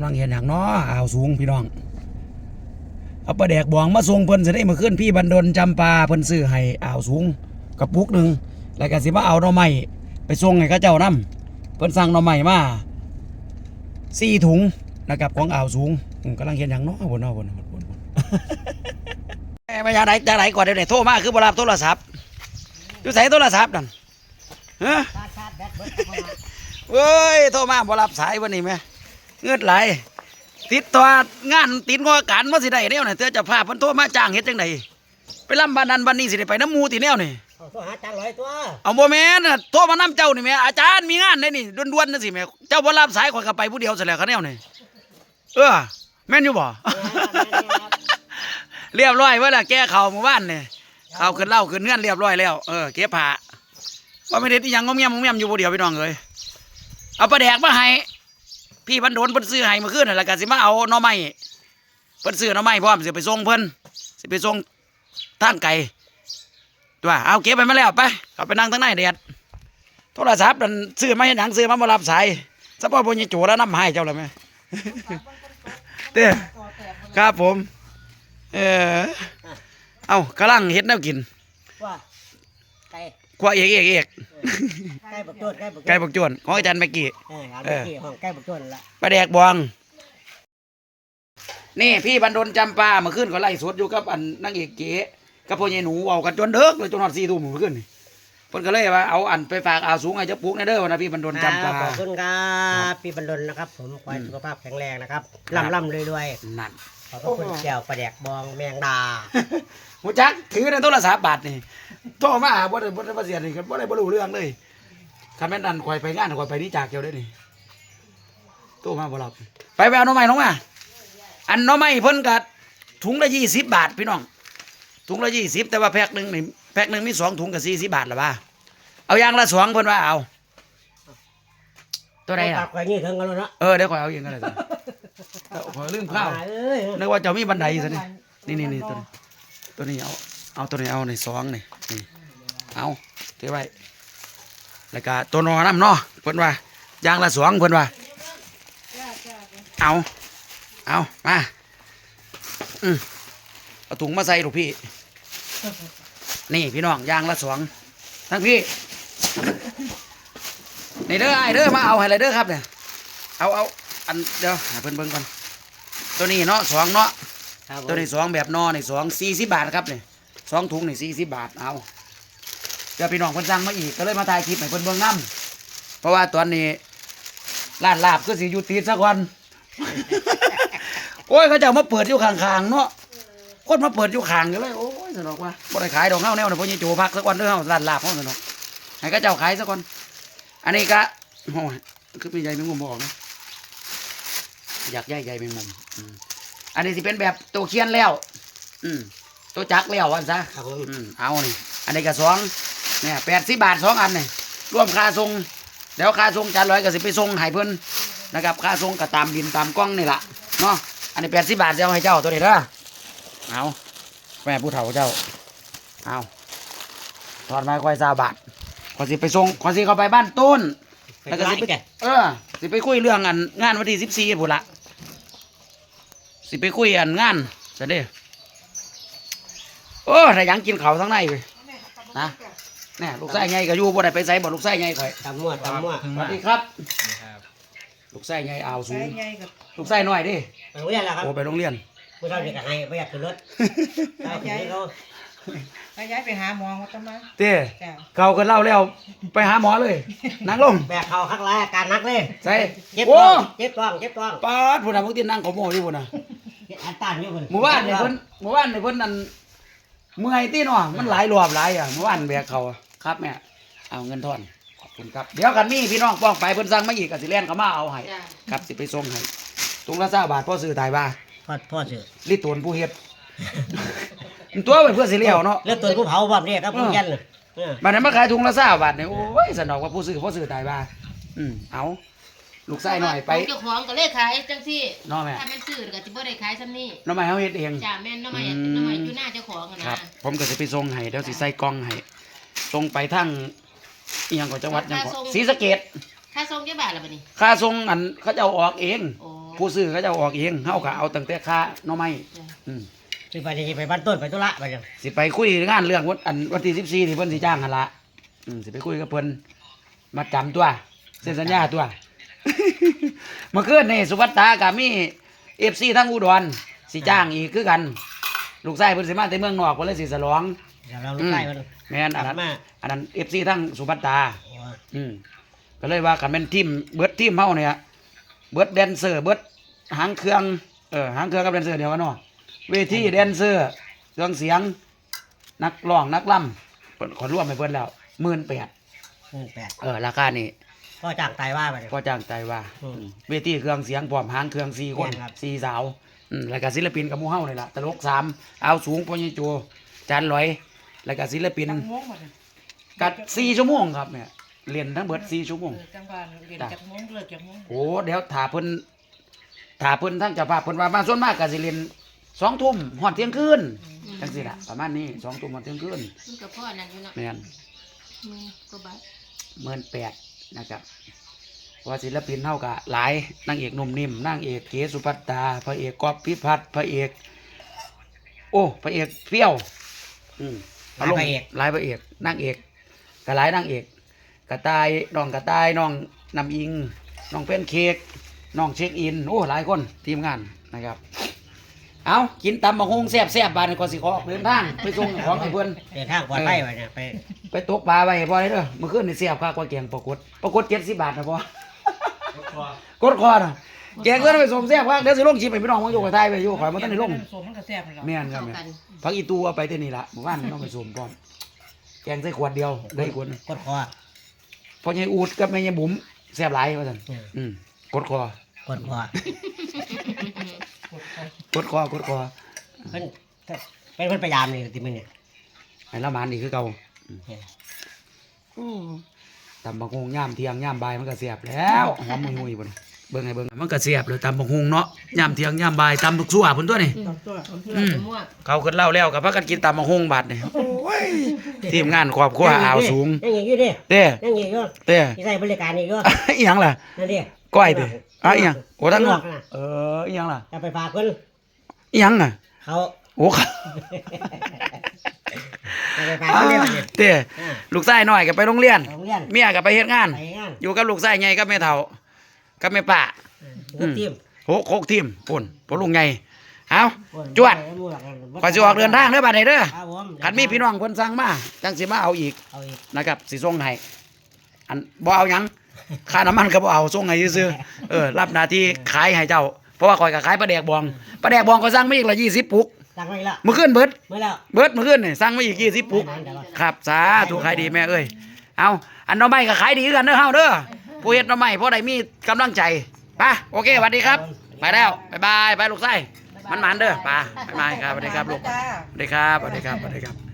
ำลังเห็นอย่างน้ออ่าวสูงพี่น้อง เอาปลาแดกบองมาส่งเพิ่นจะได้มาขึ้นพี่บันดลจำปาเพิ่นซื้อให้อ่าวสูงกระปุกหนึ่งแล้วก็สิมาเอาหน่อไม้ไปส่งให้เขาเจ้านํเพิ่นสั่งหน่อไม้มาสี่ถุงนะครับของอ่าวสูงอืมกำลังเห็นอย่างน้อบนน้อบนบนบนบนแม่มาจากไหนจากไหนก่อนเดี๋ยวนี้โทรมาคือบ่รับโทรศัพท์อยู่ใส่โทรศัพท์นั่นฮะชาร์จชาร์จแบตเบิดเข้ามาเว้ยโทรมาบ่รับสายวันนี้แม่ เงือดไหลติดตัวงานติดงอการมาสิได้แนวนี่เธอจะพาเพิ่นโทรมาจ้างเฮ็ดจังไดไปลำบ้านนั้นบ้านนี้สิได้ไปน้ำหมูติแนวนี่เอาตัวหาจานร้อยตัวเอาบ่แม่นน่ะโทรมานํเจ้านี่แม่อาจารย์มีงานได้นี่ด่วนๆนั่นสิแม่เจ้าบ่รับสายข่อยก็ไปผู้เดียวซะแล้วคะแนวนี่เออแม่นอยู่บ่เรียบร้อยเว่าละแก้เขาหมู่บ้านเนี่ยเขาขึ้นเหล่าขึ้นเงื่อนเรียบร้อยแล้วเออเก็บผ้าว่าไม่ได้ที่ยังงอมเงียมงอมเงียมอยู่ผู้เดียวพี่น้องเลยเอาปลาแดกมาให้ พี่พันโดนเพิ่นซื้อให้เมื่อคืนนั่นแหละกันสิมาเอาหน่อไม้เพิ่นซื้อหน่อไม้พร้อมสิไปส่งเพิ่นสิไปส่งทางไกลตัวเอาเก็บไปมาแล้วไปเขาไปนั่งทั้งในแดดโทรศัพท์นั่นซื้อมาให้หนังซื้อมาบ่รับสายสปอยบนยโจแล้วน้ำให้เจ้าเลยไหมเด้ครับผม เออเอากำลังเฮ็ดแนวกินว่า ก่กว่าเอกเอกเอกไก่บักโจนไก่บักโจนไก่บักจวนของอาจารย์เมื่อกี้เออเอาเมื่อกี้ของไก่บักโจนละปลาแดกบวงนี่พี่บันดลจำปาเมื่อคืนก็ไล่สดอยู่กับอันนางเอกเก๋กับพ่อใหญ่หนูเอากันจนเด็กเลยจนหอดสี่ทุ่มเมื่อคืนนี่เพิ่นก็เลยว่าเอาอันไปฝากเอาสูงไอ้เจ้าปุ๊กในเด้อวะนะพี่บันดลจำปา ขอบคุณครับพี่บรรลุนะครับ ผมขอให้สุขภาพแข็งแรงนะครับร่ำร่ำรวยรวยนั่นขอบพระคุณแก้วปลาแดกบองแมงดา หูจักถือในโทรศัพท์บาทนี่ โทรมาบ่ได้บ่ได้บ่เสียนี่ก็บ่ได้บ่รู้เรื่องเลยคันแม่นอันข่อยไปงานข่อยไปนี่จากเกี่ยวได้นี่โทรมาบ่รับไปไปเอาหน่อไม้ลงมาอันหน่อไม้เพิ่นก็ถุงละ20บาทพี่น้องถุงละ20แต่ว่าแพ็คหนึงนี่แพ็คหนึงมีสองถุงก็40บาทละว่าเอาอย่างละสองเพิ่นว่าเอา ตัวใดปาล่ะกไว้นี่ถึงกันแล้วเนาะเออเดี๋ยวข่อยเอาเองก็ได้จ้ะเอาข่อยลืมข้าวเอ้ยนึกว่าจะมีบันไดซะนี่นี่นี่นี่ตัวนี้ตัวนี้เอา เอาตัวนี้เอาในสองนี่นี่เอาถือไว้แล้วก็ตัวนอน้ำเนาะเพิ่นว่าอย่างละสองเพิ่นว่าเอาเอามาอืมเอาถุงมาใส่ลูกพี่ นี่พี่น้องอย่างละสองทั้งพี่นี่เด้อไอ้เด้อมาเอาให้เลยเด้อครับเนี่ยเอาเอาอันเดี๋ยวหาเพิ่นเบิ่งก่อนตัวนี้เนาะสองเนาะครับผมตัวนี้สองแบบนอนี่สองสี่สิบบาทครับนี่ สองถุงนี่สี่สิบบาทเอาเดี๋ยวพี่น้องเพิ่นสั่งมาอีกก็เลยมาถ่ายคลิปให้เพิ่นเบิ่งน้ำเพราะว่าตอนนี้ร้านลาบก็สิอยู่ติดสักวัน โอ้ยเขาจะเอามาเปิดอยู่ข้างๆเนาะคนมาเปิดอยู่ข้างกันเลยโอ้ยสนุกว่าบ่ได้ขายดอกเฮาแนวนะพ่อใหญ่โจพักสักวันเด้อเฮาร้านลาบเฮาสนุกให้เขาเจ้าขายสักวันอันนี้ก็โอ้ยคือเป็นใหญ่แมงมุมบอกนะอยากใหญ่ใหญ่แมงมุมมอันนี้สิเป็นแบบตัวเคียนแล้ว อืม ตัวจักแล้ววันซะครับผมอืมเอานี่อันนี้ก็สองเนี่ยแปดสิบบาทสองอันนี่รวมค่าส่งเดี๋ยวค่าส่งจานร้อยก็สิไปส่งให้เพิ่นนะครับค่าส่งก็ตามบินตามกล้องนี่แหละเนาะอันนี้แปดสิบบาทจะเอาให้เจ้าตัวนี้เด้อเอาแม่ผู้เฒ่าเจ้าเอาถอดไม้ควายซาบาทขอสิไปส่งขอสิเขาไปบ้านต้นแล้วก็สิไปแกเออสิไปคุยเรื่องอันงานวันที่สิบสี่พุ่นละสิไปคุยอันงานจะได้ โอ้ถ้ายังกินเขาวทั้งในไปนะเนี่ยลูกไส้ไงก็อยู่บ่ได้ไปใส่บ่ลูกไส้ไงข่อยตำมั่วตำมั่วสวัสดีครับลูกไส้ไงอ่าวสูใส่งใหญ่กับลูกไส้น้อยดิไปโรงเรียนแล้วครับโอ้ไปโรงเรียนเมื่อเช้าเด็กก็ให้ไปอยากขึ้นรถได้ขึ้นรถเขาไปย้ายไปหาหมอมาทำไมเต้จ้ะเขาก็เล่าแล้วไปหาหมอเลยนั่งลงแบกเขาข้างไรอาการหนักเลยใส่เจ็บโอ้ท้องเจ็บท้องเจ็บท้องปาดผู้นำพวกที่นั่งขโมยอยู่พุ่นน่ะเจ็บอันต้านอยู่คนหมู่บ้านนี่เพิ่นหมู่บ้านนี่เพิ่นนั่น เมื่อยตีเนาะมันหลายรอบหลายอะหมู่บ้านแบกเขาอะครับแม่เอาเงินทอนขอบคุณครับเดี๋ยวกันมีพี่น้องป้องไปเพิ่นสั่งมาอีกก็สิแล่นเขามาเอาให้ครับสิไปส่งให้ถุงละ20บาทพ่อซื้อตายบ้าพ่อพ่อสื่อลิตรวนผู้เฮ็ดมันตัวไปเพื่อสิเลี้ยวเนาะเลือดตัวผู้เผาแบบนี้ครับผู้ยันน่ะเออ บัดนั้นมาขายถุงละ20บาทเนี่ยโอ้ยสนอกว่าผู้ซื้อพ่อซื้อตายบ้าอืมเอาลูกไส้หน่อยไปเจ้าของก็เลยขายจังซี่เนาะแม่ถ้ามันซื้อก็สิบ่ได้ขายซ้ำนี่น้องใหม่เฮาเฮ็ดเอง จ้าแม่นน้ำมันอืมน้ำมันอยู่หน้าเจ้าของอะครันะบ ผมก็สิไปส่งให้เดี๋ยวสิใส่กล่องให้ส่งไปทางอีหยังของจังหวัดหยังของศรีสะเกษค่าส่งกี่บาทล่ะบัดนี้ ค่าส่งอันเขาจะเอาออกเอง โอ้ผู้ซื้อเขาจะเอาออกเองเฮาก็เอาตั้งแต่ค่าหน่อไม้อืมสิไปนี่ไปบ้านต้นไปตุละไปจังสิไปคุยงานเรื่องวันอันวันที่ 14ที่เพิ่นสิจ้างหั่นละอืมสิไปคุยกับเพิ่นมาจำตัวเซ็นสัญญาตัว เมื่อคืนนี่สุวัตตากับมี FC ทั้งอุดรสิจ้างอีกคือกัน ลูกชายเพิ่นสิมาแต่เมืองนอกเพิ่นเลยสิฉลองเดี๋ยวเราลูกไล่มันแม่นอันนั้นมา อันนั้น FC ทั้งสุวัตตา โอ้ยอืมก็เลยว่ากันเป็นทีมเบิดทีมเฮาเนี่ยเบิดแดนเซอร์เบิดหางเครื่องเออหางเครื่องกับแดนเซอร์เดียวกันเนาะเวทีแดนเซอร์เครื่องเสียง นักร้องนักล่ำเพิ่นขอร่วมไปเพิ่นแล้วหมื่นแปดหมื่นแปดเออราคานี่ก็จ้างตายว่าไปเลย ก็จ้างใจว่าอืมอืม เวทีเครื่องเสียงพร้อมหางเครื่องสี่คนแม่นครับสี่สาว อืมแล้วก็ศิลปินกับหมู่เฮานี่ล่ะตลกสามเอาสูงปอยโจจานลอย แล้วก็ศิลปินจังม่วงหมดเลยกัดสี่ชั่วโมงครับเนี่ยเรียนทั้งเบิดสี่ชั่วโมง เออจังหวะเรียนจากม่วงเลิกจากม่วงโอ้เดี๋ยวถ้าเพิ่นถ้าเพิ่นทั้งเจ้าภาพเพิ่นว่ามาส่วนมากก็สิเล่นสองทุ่มฮอดเที่ยงคืนจังซี่ล่ะประมาณนี้สองทุ่มฮอดเที่ยงคืนมันก็พ่อนั่นอยู่เนาะแม่นอืมก็บาทหมื่นแปดนะครับเพราะ ว่าศิลปินเฮาก็หลายนางเอกหนุ่มนิ่มนางเอกเกสุภัตตาพระเอกกอบพิพัฒน์พระเอก โอ้พระเอกเปรี้ยว อืมหลายพระเอกหลายพระเอกนางเอกก็หลายนางเอก กระต่ายน้องกระต่ายน้องน้ำอิงน้องเป็นเค้กน้องเช็คอินโอ้หลายคนทีมงานนะครับ เอากินตำบักฮงแซ่บแซ่บบานก่อนสิขอออกเดินทางไปส่งของให้เพื่อนเดินทางปลอดภัยไปเนี่ยไปไปตกปลาไปพอได้เด้อเมื่อคืนนี่แซ่บค่ากว่าแกงปลากดปลากดเจ็ดสิบบาทนะพ่อ กดคอนะแกงก็ไปส่งแซ่บค่าเดี๋ยวสิลงชิมไปพี่น้องมันอยู่กับไทยไปอยู่ข่อยมันต้องได้ลงสมมันก็แซ่บเลยแม่นครับเข้าแม่นกันพักอีตูเอาไปเท่านี้ละหมู่บ้านต้องไปส่งก่อนแกงใส่ขวดเดียวได้ขวดหนึ่งกดคอพอยายอูดกับแม่ยายบุ๋มแซ่บหลายว่าซั่นอืมกดคอกดคอกดคอกดคอเพิ่นเป็นคนพยายามนี่ติมันเนี่ยให้ละหมานนี่คือเก่าเนี่ย ตำบักฮงย่ามเที่ยงย่ามบ่ายมันก็แซ่บแล้วหอมมุยๆบ่นเบิ่งให้เบิ่งมันก็แซ่บเลยตำบักฮงเนาะย่ามเที่ยงย่ามบ่ายตำทุกสั่วพุ่นตัวนี่ตัวอืมม่วงเขาขึ้นเล่าแล้วกับพากันกินตำบักฮงบัดนี่โอ้ยทีมงานครอบครัวอ่าวสูงยังอย่างอยู่ดิเต้ยังอย่างอยู่เต้ที่ใส่บริการนี่ก็อีหยังล่ะนั่นดิก้อยเต้อะอีหยังโอ้ทั้งนอกนะเอออีหยังล่ะจะไปฝากคนอีหยังอะเขาโอ้ค่ะจะ ไปฝากคนเดียวเนี่ย เต้ลูกชายน้อยก็ไปโรงเรียนโรงเรียน เมียก็ไปเฮ็ดงาน ไปงานอยู่กับลูกชายใหญ่กับแม่เฒ่ากับแม่ป้าหัวทีมโหโคกทีมปุ่นพ่อลุงใหญ่เอาจวดขอยสิออกเดินทางเด้อบัดนี้เด้อครับผมคันมีพี่น้องเพิ่นสั่งมาจังสิมาเอาอีกเอาอีกนะครับสิส่งให้อันบ่เอาหยังค่าน้ำมันก็บ่เอาส่งให้ซื่อๆเออรับหน้าที่ขายให้เจ้า เพราะว่าข่อยก็ขายปลาแดกบองปลาแดกบองก็สั่งมาอีกละ20ปุก ตั้งไว้แล้วมื้อคืนเบิดเมื่อแล้ว เบิดมื้อคืนนี่สั่งมาอีก20ปุกครับสาธุขายดีแม่เอ้ยเอาอันหน้อไม้ก็ขายดีคือกันเด้อเฮาเด้อผู้เฮ็ดหน้อไม้เพราะได้มีกำลังใจไปโอเคสวัสดีครับ ไปแล้วบ๊ายบายไปลูกไส้มันหมันๆเด้อไปบ๊ายบายครับสวัสดีครับลูกจ้าสวัสดีครับสวัสดีครับสวัสดีครับ